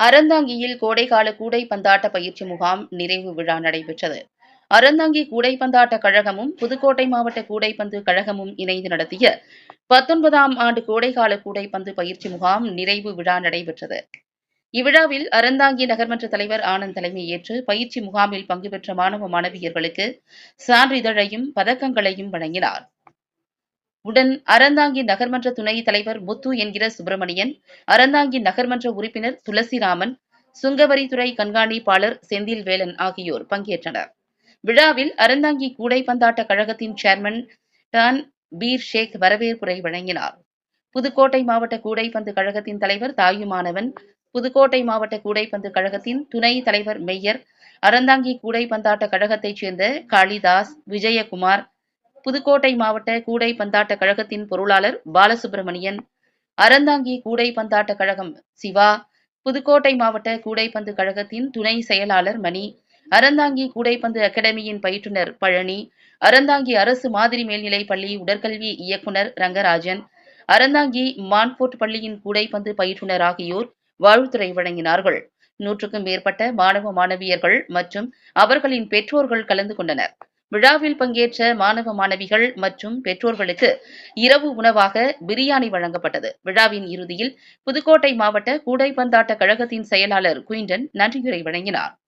அறந்தாங்கியில் கோடைகால கூடைப்பந்தாட்ட பயிற்சி முகாம் நிறைவு விழா நடைபெற்றது. அறந்தாங்கி கூடைப்பந்தாட்ட கழகமும் புதுக்கோட்டை மாவட்ட கூடைப்பந்து கழகமும் இணைந்து நடத்திய பத்தொன்பதாம் ஆண்டு கோடைகால கூடைப்பந்து பயிற்சி முகாம் நிறைவு விழா நடைபெற்றது. இவ்விழாவில் அறந்தாங்கி நகர்மன்ற தலைவர் ஆனந்த் தலைமையேற்று பயிற்சி முகாமில் பங்கு பெற்ற மாணவ மாணவியர்களுக்கு சான்றிதழையும் பதக்கங்களையும் வழங்கினார். உடன் அறந்தாங்கி நகர்மன்ற துணை தலைவர் முத்து என்கிற சுப்பிரமணியன் அறந்தாங்கி நகர்மன்ற உறுப்பினர் துளசிராமன் சுங்கவரித்துறை கண்காணிப்பாளர் செந்தில் வேலன் ஆகியோர் பங்கேற்றனர். விழாவில் அறந்தாங்கி கூடைப்பந்தாட்ட கழகத்தின் சேர்மன் டான் பீர் ஷேக் வரவேற்புரை வழங்கினார். புதுக்கோட்டை மாவட்ட கூடைப்பந்து கழகத்தின் தலைவர் தாயுமானவன் புதுக்கோட்டை மாவட்ட கூடைப்பந்து கழகத்தின் துணை தலைவர் மெய்யர் அறந்தாங்கி கூடைப்பந்தாட்ட கழகத்தைச் சேர்ந்த காளிதாஸ் விஜயகுமார் புதுக்கோட்டை மாவட்ட கூடை பந்தாட்ட கழகத்தின் பொருளாளர் பாலசுப்பிரமணியன் அறந்தாங்கி கூடை பந்தாட்ட கழகம் சிவா புதுக்கோட்டை மாவட்ட கூடைப்பந்து கழகத்தின் துணை செயலாளர் மணி அறந்தாங்கி கூடைப்பந்து அகாடமியின் பயிற்றுனர் பழனி அறந்தாங்கி அரசு மாதிரி மேல்நிலைப் பள்ளி உடற்கல்வி இயக்குனர் ரங்கராஜன் அறந்தாங்கி மான்போர்ட் பள்ளியின் கூடைப்பந்து பயிற்றுனர் ஆகியோர் வாழ்த்துறை வழங்கினார்கள். நூற்றுக்கும் மேற்பட்ட மாணவ மாணவியர்கள் மற்றும் அவர்களின் பெற்றோர்கள் கலந்து கொண்டனர். விழாவில் பங்கேற்ற மாணவ மாணவிகள் மற்றும் பெற்றோர்களுக்கு இரவு உணவாக பிரியாணி வழங்கப்பட்டது. விழாவின் இறுதியில் புதுக்கோட்டை மாவட்ட கூடைப்பந்தாட்ட கழகத்தின் செயலாளர் குயின்டன் நன்றியுரை வழங்கினார்.